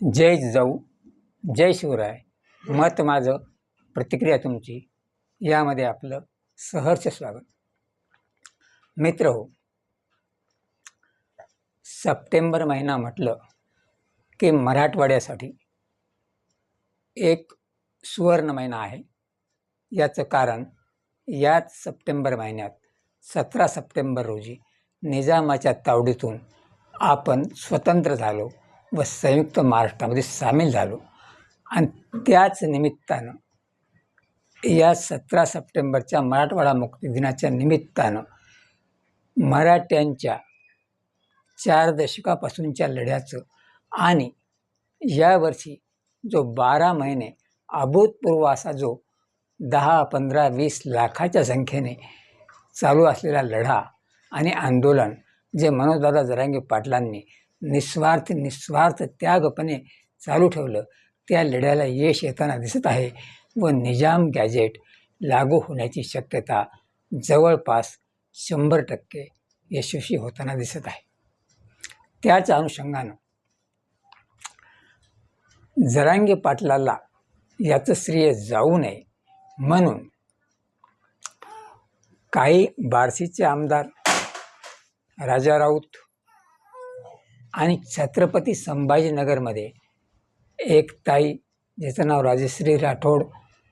जय जाऊ जय शिवराय. मत माझं प्रतिक्रिया तुमची. यामध्ये आपलं सहर्ष स्वागत. मित्र हो सप्टेंबर महिना म्हटलं की मराठवाड्यासाठी एक सुवर्ण महिना आहे. याचं कारण याच सप्टेंबर महिन्यात सतरा सप्टेंबर रोजी निजामाच्या तावडीतून आपण स्वतंत्र झालो. व संयुक्त महाराष्ट्रामध्ये सामील झालो. आणि त्याच निमित्तानं या सतरा सप्टेंबरच्या मराठवाडा मुक्ती दिनाच्या निमित्तानं मराठ्यांच्या चार दशकापासूनच्या लढ्याचं आणि यावर्षी जो बारा महिने अभूतपूर्व असा जो दहा पंधरा वीस लाखाच्या संख्येने चालू असलेला लढा आणि आंदोलन जे मनोजदादा जरांगे पाटलांनी निस्वार्थ निस्वार्थ त्यागपणे चालू ठेवलं. त्या लढ्याला यश येताना दिसत आहे व निजाम गॅजेट लागू होण्याची शक्यता जवळपास शंभर टक्के यशस्वी होताना दिसत आहे. त्याच अनुषंगानं जरांगे पाटलाला याचं श्रेय जाऊ नये म्हणून काही बार्शीचे आमदार राजा राऊत आणि छत्रपती संभाजीनगरमध्ये एक ताई ज्याचं नाव राजश्री राठोड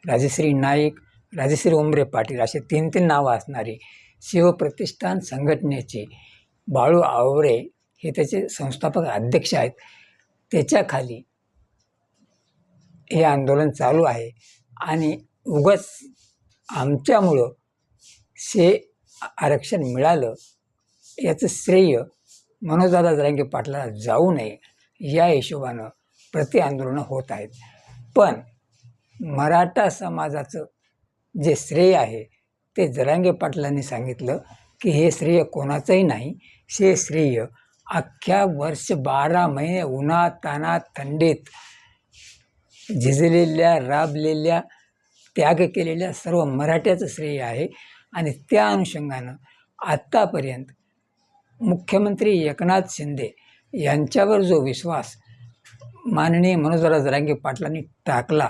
राजश्री नाईक राजश्री उमरे पाटील असे तीन तीन नावं असणारी शिवप्रतिष्ठान संघटनेचे बाळू आवरे हे त्याचे संस्थापक अध्यक्ष आहेत. त्याच्याखाली हे आंदोलन चालू आहे. आणि उगच आमच्यामुळं शे आरक्षण मिळालं याचं श्रेय मनोजदादा जरांगे पाटलाला जाऊ नये या हिशोबानं प्रति आंदोलनं होत आहेत. पण मराठा समाजाचं जे श्रेय आहे ते जरांगे पाटलांनी सांगितलं की हे श्रेय कोणाचंही नाही हे श्रेय अख्ख्या वर्ष बारा महिने उन्हा ताना थंडीत झिजलेल्या राबलेल्या त्याग केलेल्या सर्व मराठ्याचं श्रेय आहे आणि त्या अनुषंगानं आत्तापर्यंत मुख्यमंत्री एकनाथ शिंदे यांच्यावर जो विश्वास माननीय मनोजराव जरांगे पाटलांनी टाकला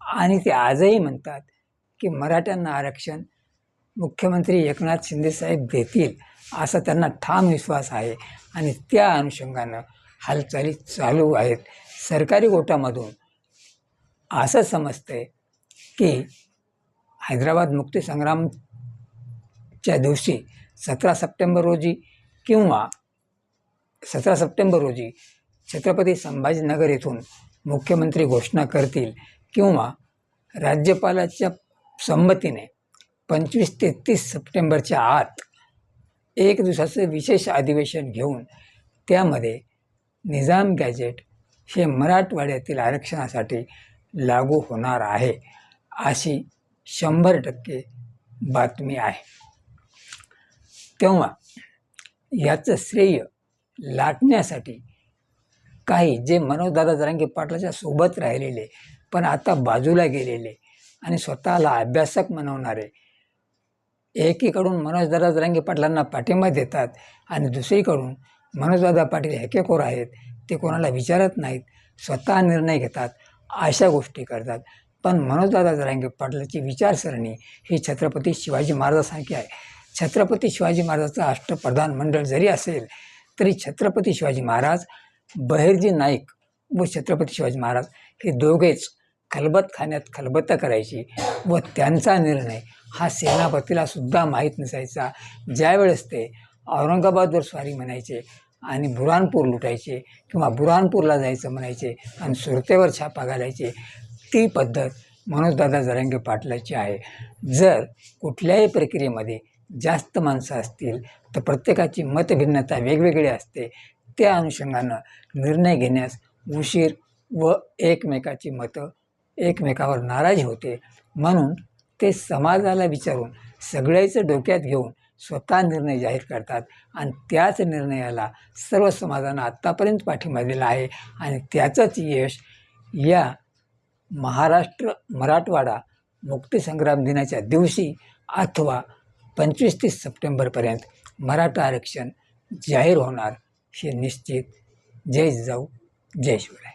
आणि ते आजही म्हणतात की मराठ्यांना आरक्षण मुख्यमंत्री एकनाथ शिंदेसाहेब देतील असा त्यांना ठाम विश्वास आहे आणि त्या अनुषंगानं हालचाली चालू आहेत. सरकारी गोटामधून असं समजतंय की हैदराबाद मुक्तीसंग्रामच्या दिवशी सतरा सप्टेंबर रोजी किंवा सतरा सप्टेंबर रोजी छत्रपती संभाजीनगर येथून मुख्यमंत्री घोषणा करतील किंवा राज्यपालाच्या संमतीने पंचवीस ते तीस सप्टेंबरच्या आत एक दिवसाचं विशेष अधिवेशन घेऊन त्यामध्ये निजाम गॅजेट हे मराठवाड्यातील आरक्षणासाठी लागू होणार आहे अशी शंभर टक्के बातमी आहे. तेव्हा याचं श्रेय लाटण्यासाठी काही जे मनोजदादा जरांगे पाटलाच्या सोबत राहिलेले पण आता बाजूला गेलेले आणि स्वतःला अभ्यासक म्हणवणारे एकीकडून मनोजदादा जरांगे पाटलांना पाठिंबा देतात आणि दुसरीकडून मनोजदादा पाटील हेकेखोर आहेत ते कोणाला विचारत नाहीत स्वतः निर्णय घेतात अशा गोष्टी करतात. पण मनोजदादा जरांगे पाटलाची विचारसरणी ही छत्रपती शिवाजी महाराजांसारखी आहे. छत्रपती शिवाजी महाराजाचं अष्टप्रधान मंडळ जरी असेल तरी छत्रपती शिवाजी महाराज बहिर्जी नाईक व छत्रपती शिवाजी महाराज हे दोघेच खलबतखान्यात खलबत्ता करायची व त्यांचा निर्णय हा सेनापतीला सुद्धा माहीत नसायचा. ज्यावेळेस ते औरंगाबादवर स्वारी म्हणायचे आणि बुरानपूर लुटायचे किंवा बुरानपूरला जायचं म्हणायचे आणि सुरतेवर छापा घालायचे ती पद्धत मनोजदादा जरांगे पाटलाची आहे. जर कुठल्याही प्रक्रियेमध्ये जास्त माणसं असतील तर प्रत्येकाची मतभिन्नता वेगवेगळी असते. त्या अनुषंगानं निर्णय घेण्यास उशीर व एकमेकाची मतं एकमेकावर नाराजी होते. म्हणून ते समाजाला विचारून सगळ्याचं डोक्यात घेऊन स्वतः निर्णय जाहीर करतात आणि त्याच निर्णयाला सर्व समाजानं आत्तापर्यंत पाठिंबा दिला आहे आणि त्याचंच यश या महाराष्ट्र मराठवाडा मुक्तीसंग्राम दिनाच्या दिवशी अथवा पंचवीस तीस सप्टेंबरपर्यंत मराठा आरक्षण जाहीर होणार हे निश्चित. जय जाऊ जय शिवराय.